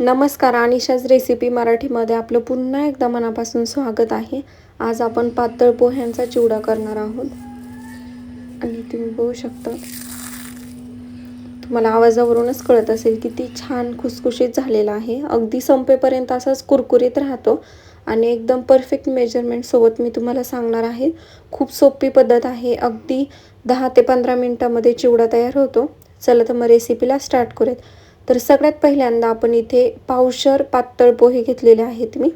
नमस्कार अनिशाच रेसिपी मराठीमध्ये आपलं पुन्हा एकदा मनापासून स्वागत आहे. आज आपण पातळ पोह्यांचा चिवडा करणार आहोत. आणि तुम्ही बघू शकता तुम्हाला आवाजावरूनच कळत असेल किती छान खुसखुशीत झालेला आहे. अगदी संपेपर्यंत असाच कुरकुरीत राहतो आणि एकदम परफेक्ट मेजरमेंटसोबत मी तुम्हाला सांगणार आहे. खूप सोपी पद्धत आहे. अगदी दहा ते पंधरा मिनटामध्ये चिवडा तयार होतो. चला तर मग रेसिपीला स्टार्ट करूयात. तर सगळ्यात पहिल्यांदा आपण इथे पावशर पातळ पोहे घेतलेले आहेत मी.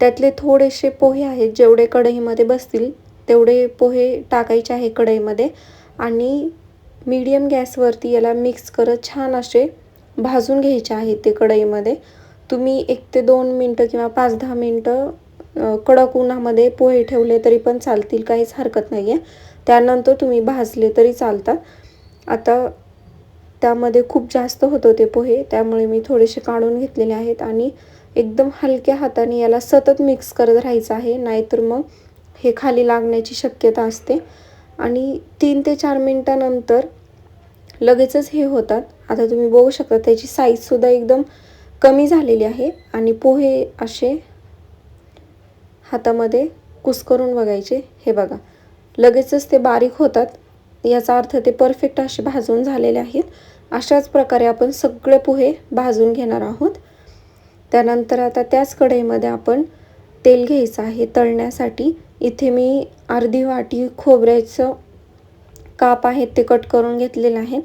त्यातले थोडेसे पोहे आहेत जेवढे कढईमध्ये बसतील तेवढे पोहे टाकायचे आहे कढईमध्ये. आणि मीडियम गॅसवरती याला मिक्स करत छान असे भाजून घ्यायचे आहेत ते कढईमध्ये. तुम्ही एक ते दोन मिनटं किंवा पाच दहा मिनटं कडक उन्हामध्ये पोहे ठेवले तरी पण चालतील काहीच हरकत नाही आहे त्यानंतर तुम्ही भाजले तरी चालतात. आता त्यामध्ये खूप जास्त होतं ते पोहे त्यामुळे मी थोडेसे काढून घेतलेले आहेत आणि एकदम हलक्या हाताने याला सतत मिक्स करत राहायचं आहे नाहीतर मग हे खाली लागण्याची शक्यता असते. आणि तीन ते चार मिनटानंतर लगेचच हे होतात. आता तुम्ही बघू शकता त्याची साईजसुद्धा एकदम कमी झालेली आहे आणि पोहे असे हातामध्ये कुस्करून बघायचे. हे बघा लगेचच ते बारीक होतात. याचा अर्थ ते परफेक्ट असे भाजून झालेले आहेत. अशाच प्रकारे आपण सगळे पोहे भाजून घेणार आहोत. त्यानंतर आता त्याच कढईमध्ये आपण तेल घ्यायचं आहे तळण्यासाठी. इथे मी अर्धी वाटी खोबऱ्याचं काप आहेत ते कट करून घेतलेलं आहे.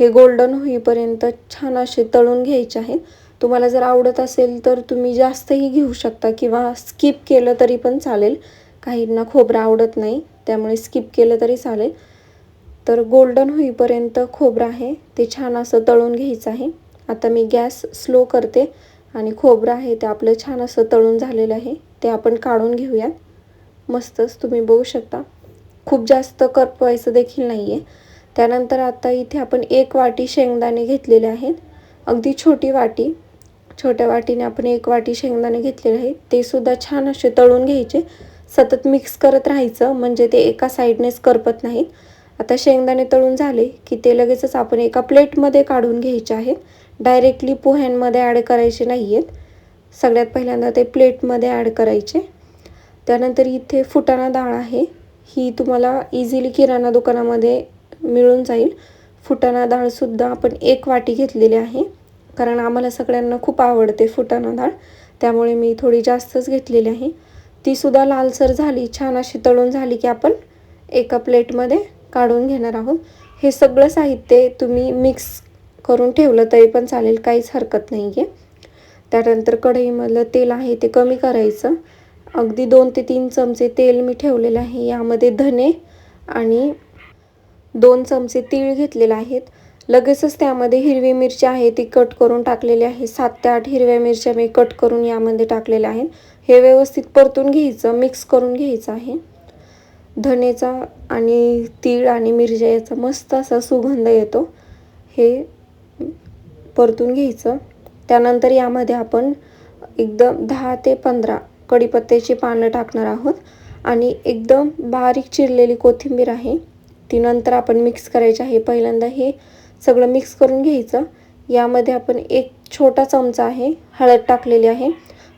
हे गोल्डन होईपर्यंत छान असे तळून घ्यायचे आहेत. तुम्हाला जर आवडत असेल तर तुम्ही जास्तही घेऊ शकता किंवा स्किप केलं तरी पण चालेल. काहींना खोबरं आवडत नाही त्यामुळे स्किप केलं तरी चालेल. तर गोल्डन होईपर्यंत खोबरं आहे. ते छान असं तळून घ्यायचं आहे. आता मी गॅस स्लो करते आणि खोबरं आहे ते आपलं छान असं तळून झालेलं आहे. ते आपण काढून घेऊयात. मस्तच तुम्ही बघू शकता. खूप जास्त करपवायचं देखील नाही आहे त्यानंतर आता इथे आपण एक वाटी शेंगदाणे घेतलेले आहेत. अगदी छोटी वाटी. छोट्या वाटीने आपण एक वाटी शेंगदाणे घेतलेले आहेत ते सुद्धा छान असे तळून घ्यायचे. सतत मिक्स करत राहायचं. म्हणजे ते एका साईडनेच करपत नाहीत. आता शेंगदाणे तळून झाले की ते लगेचच आपण एका प्लेटमध्ये काढून घ्यायचे आहेत. डायरेक्टली पोह्यांमध्ये ॲड करायचे नाही आहेत सगळ्यात पहिल्यांदा ते प्लेटमध्ये ॲड करायचे. त्यानंतर इथे फुटाणा डाळ आहे. ही तुम्हाला इझिली किराणा दुकानामध्ये मिळून जाईल. फुटाणा डाळसुद्धा आपण एक वाटी घेतलेली आहे. कारण आम्हाला सगळ्यांना खूप आवडते फुटाणा डाळ. त्यामुळे मी थोडी जास्तच घेतलेली आहे. तीसुद्धा लालसर झाली छान अशी तळून झाली की आपण एका प्लेटमध्ये काढून घेणार आहोत. हे सगळं साहित्य तुम्ही मिक्स करून ठेवलं तरी पण चालेल काहीच हरकत नाही आहे त्यानंतर कढईमधलं तेल आहे ते कमी करायचं. अगदी दोन ते तीन चमचे तेल मी ठेवलेलं आहे. यामध्ये धने आणि दोन चमचे तीळ घेतलेले आहेत. लगेचच त्यामध्ये हिरवी मिरची आहे ती कट करून टाकलेली आहे. सात ते आठ हिरव्या मिरच्या मी कट करून यामध्ये टाकलेल्या आहेत. हे व्यवस्थित परतून घ्यायचं मिक्स करून घ्यायचं आहे. धनेचा आणि तीळ आणि मिरच्या याचा मस्त असा सुगंध येतो. हे परतून घ्यायचं. त्यानंतर यामध्ये आपण एकदम दहा ते पंधरा कढीपत्त्याची पानं टाकणार आहोत. आणि एकदम बारीक चिरलेली कोथिंबीर आहे. ती नंतर आपण मिक्स करायची आहे. पहिल्यांदा हे सगळं मिक्स करून घ्यायचं. यामध्ये आपण एक छोटा चमचा आहे हळद टाकलेली आहे.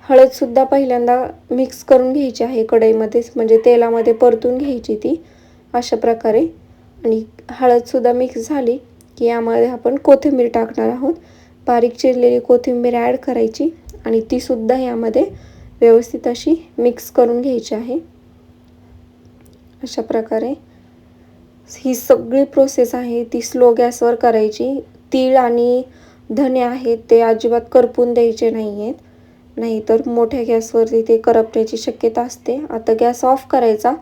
हळदसुद्धा पहिल्यांदा मिक्स करून घ्यायची आहे कढईमध्येच म्हणजे तेलामध्ये परतून घ्यायची ती अशा प्रकारे. आणि हळदसुद्धा मिक्स झाली की यामध्ये आपण कोथिंबीर टाकणार आहोत. बारीक चिरलेली कोथिंबीर ॲड करायची आणि तीसुद्धा यामध्ये व्यवस्थित अशी मिक्स करून घ्यायची आहे. अशा प्रकारे ही सगळी प्रोसेस आहे ती स्लो गॅसवर करायची. तीळ आणि धने आहेत ते अजिबात करपून द्यायचे नाही आहेत नाहीतर मोठ्या गॅसवरती ते करपण्याची शक्यता असते. आता गॅस ऑफ करायचा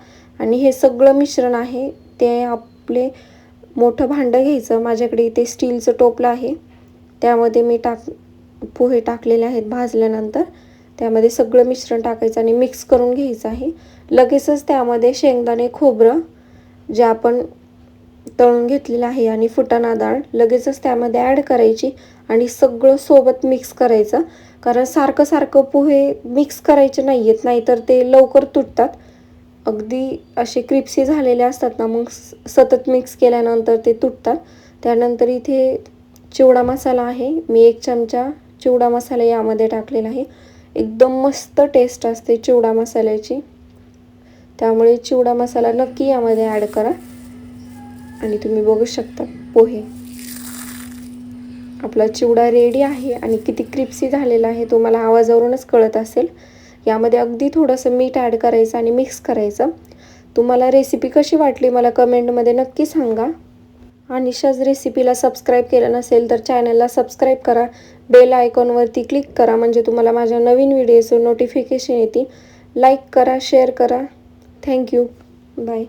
आणि हे सगळं मिश्रण आहे ते आपले मोठं भांडं घ्यायचं. माझ्याकडे इथे स्टीलचं टोपलं आहे. त्यामध्ये मी टाक पोहे टाकलेले आहेत भाजल्यानंतर. त्यामध्ये सगळं मिश्रण टाकायचं आणि मिक्स करून घ्यायचं आहे. लगेचच त्यामध्ये शेंगदाणे खोबरं जे आपण तळून घेतलेलं आहे आणि फुटाणा डाळ लगेचच त्यामध्ये ॲड करायची आणि सगळं सोबत मिक्स करायचं. कारण सारखं सारखं पोहे मिक्स करायचे नाही आहेत नाहीतर ते लवकर तुटतात. अगदी असे क्रिप्सी झालेले असतात ना मग सतत मिक्स केल्यानंतर ते तुटतात. त्यानंतर इथे चिवडा मसाला आहे. मी एक चमचा चिवडा मसाला यामध्ये टाकलेला आहे. एकदम मस्त टेस्ट असते चिवडा मसाल्याची. त्यामुळे चिवडा मसाला नक्की यामध्ये ॲड करा. आणि तुम्ही बघू शकता पोहे. आपला चिवडा रेडी आहे आणि किती क्रिप्सी झालेला आहे तो मला आवाजावरूनच कळत असेल. यामध्ये अगदी थोडंसं मीठ ॲड करायचं आणि मिक्स करायचं. तुम्हाला रेसिपी कशी वाटली मला कमेंटमध्ये नक्की सांगा. आणि शज रेसिपीला सबस्क्राईब केलं नसेल तर चॅनलला सबस्क्राईब करा. बेल आयकॉनवरती क्लिक करा म्हणजे तुम्हाला माझ्या नवीन व्हिडिओचं नोटिफिकेशन येतील. लाईक करा शेअर करा. Thank you bye